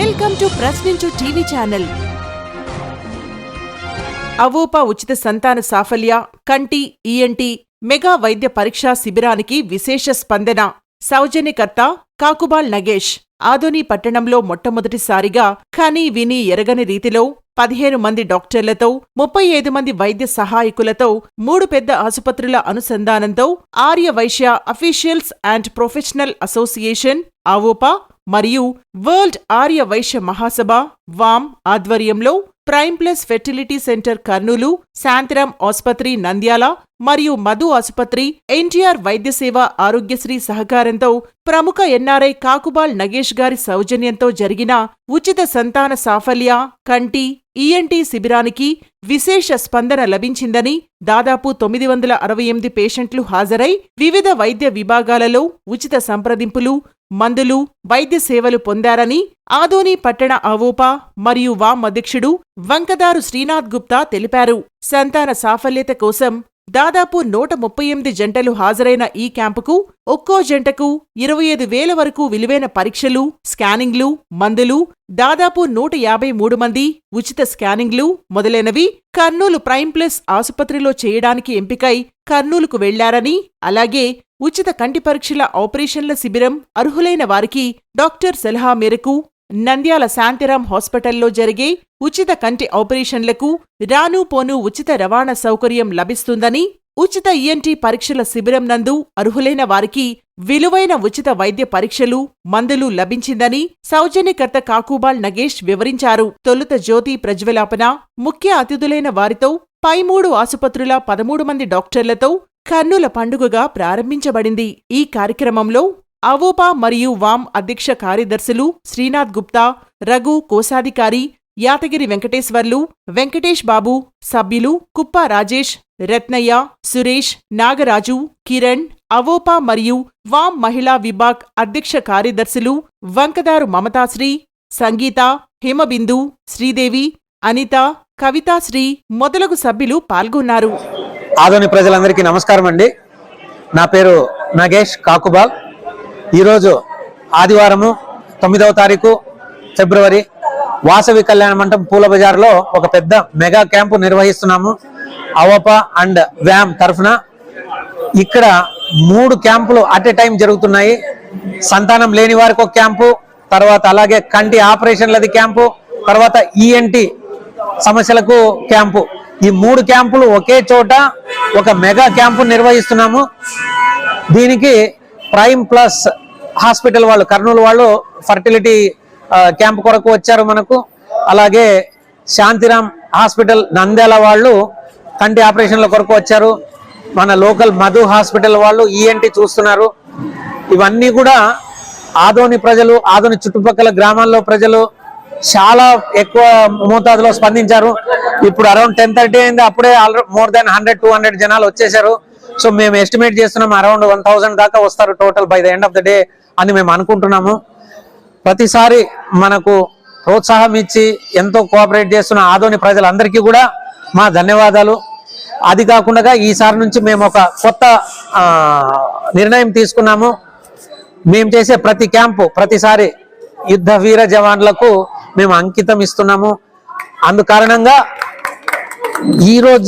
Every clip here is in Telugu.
Welcome to Prashninchu TV channel. AVOPA ఉచిత సంతాన సాఫల్య కంటి ఈఎన్టీ మెగా వైద్య పరీక్షా శిబిరానికి విశేష స్పందన. సౌజన్యకర్త కాకుబాల్ నగేష్. ఆదోని పట్టణంలో మొట్టమొదటిసారిగా కని విని ఎరగని రీతిలో పదిహేను మంది డాక్టర్లతో ముప్పై ఐదు మంది వైద్య సహాయకులతో మూడు పెద్ద ఆసుపత్రుల అనుసంధానంతో Arya Vysya officials and professional association AVOPA మరియు వరల్డ్ ఆర్య వైశ్య మహాసభ వామ్ ఆధ్వర్యంలో prime plus fertility centre Kurnool Shantiram ఆసుపత్రి నంద్యాల మరియు మధు ఆసుపత్రి ఎన్టీఆర్ వైద్య సేవ ఆరోగ్యశ్రీ సహకారంతో ప్రముఖ ఎన్ఆర్ఐ కాకుబాల్ నగేష్ గారి సౌజన్యంతో జరిగిన ఉచిత సంతాన సాఫల్య కంటి ఈఎన్టీ శిబిరానికి విశేష స్పందన లభించిందని దాదాపు తొమ్మిది వందల అరవై ఎనిమిది పేషెంట్లు హాజరై వివిధ వైద్య విభాగాలలో ఉచిత సంప్రదింపులు మందులు వైద్య సేవలు పొందారని ఆదోని పట్టణ అవోపా మరియు వామ్ అధ్యక్షుడు వంకదారు శ్రీనాథ్ గుప్తా తెలిపారు. సంతాన సాఫల్యత కోసం దాదాపు నూట ముప్పై ఎనిమిది జంటలు హాజరైన ఈ క్యాంపుకు ఒక్కో జంటకు ఇరవై ఐదు వేల వరకు విలువైన పరీక్షలు స్కానింగ్లు మందులు దాదాపు నూట యాభై మూడు మంది ఉచిత స్కానింగ్లు మొదలైనవి కర్నూలు ప్రైమ్ ప్లస్ ఆసుపత్రిలో చేయడానికి ఎంపికై కర్నూలుకు వెళ్ళారని అలాగే ఉచిత కంటి పరీక్షల ఆపరేషన్ల శిబిరం అర్హులైన వారికి డాక్టర్ సలహా మేరకు నంద్యాల శాంతిరాం హాస్పిటల్లో జరిగే ఉచిత కంటి ఆపరేషన్లకు రాను పోను ఉచిత రవాణా సౌకర్యం లభిస్తుందని ఉచిత ఈఎన్టీ పరీక్షల శిబిరం నందు అర్హులైన వారికి విలువైన ఉచిత వైద్య పరీక్షలు మందులు లభించిందని సౌజన్యకర్త కాకుబాల్ నగేష్ వివరించారు. తొలుత జ్యోతి ప్రజ్వలాపన ముఖ్య అతిథులైన వారితో పై మూడు ఆసుపత్రుల పదమూడు మంది డాక్టర్లతో కర్నూల పండుగగా ప్రారంభించబడింది. ఈ కార్యక్రమంలో అవోపా మరియు వామ్ అధ్యక్ష కార్యదర్శులు శ్రీనాథ్ గుప్తా రఘు కోశాధికారి యాతగిరి వెంకటేశ్వర్లు వెంకటేష్ బాబు సభ్యులు కుప్ప రాజేష్ రత్నయ్య సురేష్ నాగరాజు కిరణ్ అవోపా మరియు వామ్ మహిళా విభాగ్ అధ్యక్ష కార్యదర్శులు వంకదారు మమతాశ్రీ సంగీత హిమబిందు శ్రీదేవి అనిత కవితాశ్రీ మొదలగు సభ్యులు పాల్గొన్నారు. ఆదోని ప్రజలందరికీ నమస్కారం అండి నా పేరు నగేష్ కాకుబాల్. ఈరోజు ఆదివారము తొమ్మిదవ తారీఖు ఫిబ్రవరి వాసవి కళ్యాణ మంటపం పూల బజార్లో ఒక పెద్ద మెగా క్యాంపు నిర్వహిస్తున్నాము. అవప అండ్ వ్యామ్ తరఫున ఇక్కడ మూడు క్యాంపులు అట్ ఎ టైం జరుగుతున్నాయి. సంతానం లేని వారికి ఒక క్యాంపు తర్వాత అలాగే కంటి ఆపరేషన్లది క్యాంపు తర్వాత ఈఎన్టీ సమస్యలకు క్యాంపు. ఈ మూడు క్యాంపులు ఒకే చోట ఒక మెగా క్యాంపు నిర్వహిస్తున్నాము. దీనికి ప్రైమ్ ప్లస్ హాస్పిటల్ వాళ్ళు కర్నూలు వాళ్ళు ఫర్టిలిటీ క్యాంప్ కొరకు వచ్చారు మనకు. అలాగే శాంతిరామ్ హాస్పిటల్ నంద్యాల వాళ్ళు కంటి ఆపరేషన్ల కొరకు వచ్చారు. మన లోకల్ మధు హాస్పిటల్ వాళ్ళు ఈఎన్టీ చూస్తున్నారు. ఇవన్నీ కూడా ఆదోని ప్రజలు ఆదోని చుట్టుపక్కల గ్రామాల్లో ప్రజలు చాలా ఎక్కువ మోతాదులో స్పందించారు. ఇప్పుడు అరౌండ్ టెన్ థర్టీ అయింది అప్పుడే more than hundred two hundred జనాలు వచ్చేసారు సో మేము ఎస్టిమేట్ చేస్తున్నాం అరౌండ్ వన్ దాకా వస్తారు total by the end of the day అని మేము అనుకుంటున్నాము. ప్రతిసారి మనకు ప్రోత్సాహం ఇచ్చి ఎంతో కోఆపరేట్ చేస్తున్న ఆదోని ప్రజలందరికీ కూడా మా ధన్యవాదాలు. అది కాకుండా ఈసారి నుంచి మేము ఒక కొత్త నిర్ణయం తీసుకున్నాము. మేము చేసే ప్రతి క్యాంపు ప్రతిసారి యుద్ధ వీర జవాన్లకు మేము అంకితం ఇస్తున్నాము. అందు కారణంగా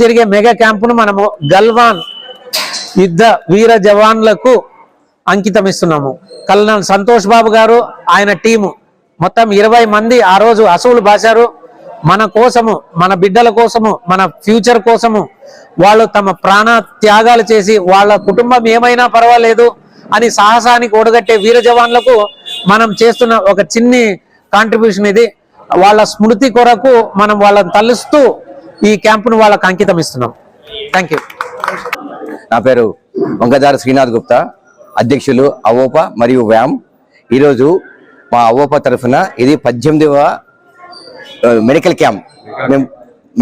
జరిగే మెగా క్యాంపును మనము గల్వాన్ యుద్ధ వీర జవాన్లకు అంకితం ఇస్తున్నాము కల్నల్ సంతోష్ బాబు గారు ఆయన టీము మొత్తం ఇరవై మంది ఆ రోజు అసువులు బాశారు. మన కోసము మన బిడ్డల కోసము మన ఫ్యూచర్ కోసము వాళ్ళు తమ ప్రాణ త్యాగాలు చేసి వాళ్ళ కుటుంబం ఏమైనా పర్వాలేదు అని సాహసానికి ఓడగట్టే వీర జవాన్లకు మనం చేస్తున్న ఒక చిన్ని కాంట్రిబ్యూషన్ ఇది. వాళ్ళ స్మృతి కొరకు మనం వాళ్ళని తలుస్తూ ఈ క్యాంపును వాళ్ళకు అంకితం ఇస్తున్నాం థ్యాంక్ యూ నా పేరు వంగదార శ్రీనాథ్ గుప్తా అధ్యక్షులు అవోప మరియు వ్యామ్. ఈరోజు మా అవోప తరఫున ఇది పద్దెనిమిదవ మెడికల్ క్యాంప్.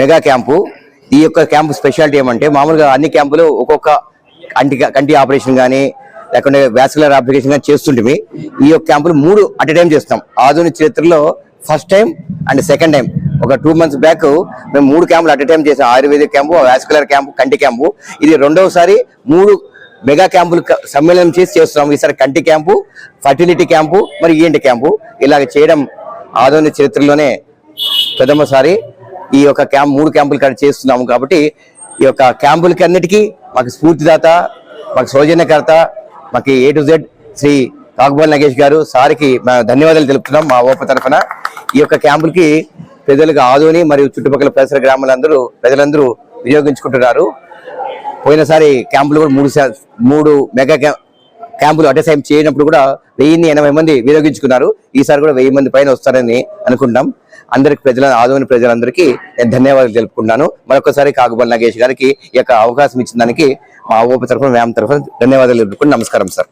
Mega camp. ఈ యొక్క క్యాంపు స్పెషాలిటీ ఏమంటే మామూలుగా అన్ని క్యాంపులు ఒక్కొక్క కంటి కంటి ఆపరేషన్ కానీ లేకుంటే వ్యాసులర్ అప్లికేషన్ కానీ చేస్తుంటే ఈ యొక్క క్యాంపులు మూడు అట్ టైం చేస్తాం. ఆధునిక చరిత్రలో first time and second time. ఒక టూ మంత్స్ బ్యాక్ మేము మూడు క్యాంపులు అట్ టైం చేసాం. ఆయుర్వేదిక్ క్యాంపు వాస్కులర్ క్యాంపు కంటి క్యాంపు. ఇది రెండవసారి మూడు మెగా క్యాంపులు సమ్మేళనం చేసి చేస్తున్నాం. ఈసారి కంటి క్యాంపు ఫర్టిలిటీ క్యాంపు మరి ఈఎన్టీ క్యాంపు. ఇలాగ చేయడం ఆధునిక చరిత్రలోనే ప్రథమసారి ఈ యొక్క క్యాంప్ మూడు క్యాంపులు ఇక్కడ చేస్తున్నాము కాబట్టి ఈ యొక్క క్యాంపులకి అన్నిటికీ మాకు స్ఫూర్తిదాత మాకు సౌజన్యకర్త మాకు A to Z Shri Kakubal Nagesh గారు సార్కి మా ధన్యవాదాలు తెలుపుతున్నాం మా ఓప తరఫున. ఈ యొక్క క్యాంపులకి ప్రజలకు ఆదోని మరియు చుట్టుపక్కల పరిసర గ్రామాలందరూ ప్రజలందరూ వినియోగించుకుంటున్నారు. పోయినసారి క్యాంపులు కూడా మూడు మూడు మెగా క్యాంపులు అటే టైం చేయనప్పుడు కూడా వెయ్యిన్ని ఎనభై మంది వినియోగించుకున్నారు. ఈసారి కూడా వెయ్యి మంది పైన వస్తారని అనుకుంటాం అందరికి ప్రజల ఆదోని ప్రజలందరికీ నేను ధన్యవాదాలు తెలుపుకుంటున్నాను. మరొకసారి కాగుబల్ నాగేష్ గారికి ఈ యొక్క అవకాశం ఇచ్చిన దానికి మా ఊప తరఫున వ్యాయామం తరఫున ధన్యవాదాలు తెలుపుకుంటూ నమస్కారం సార్.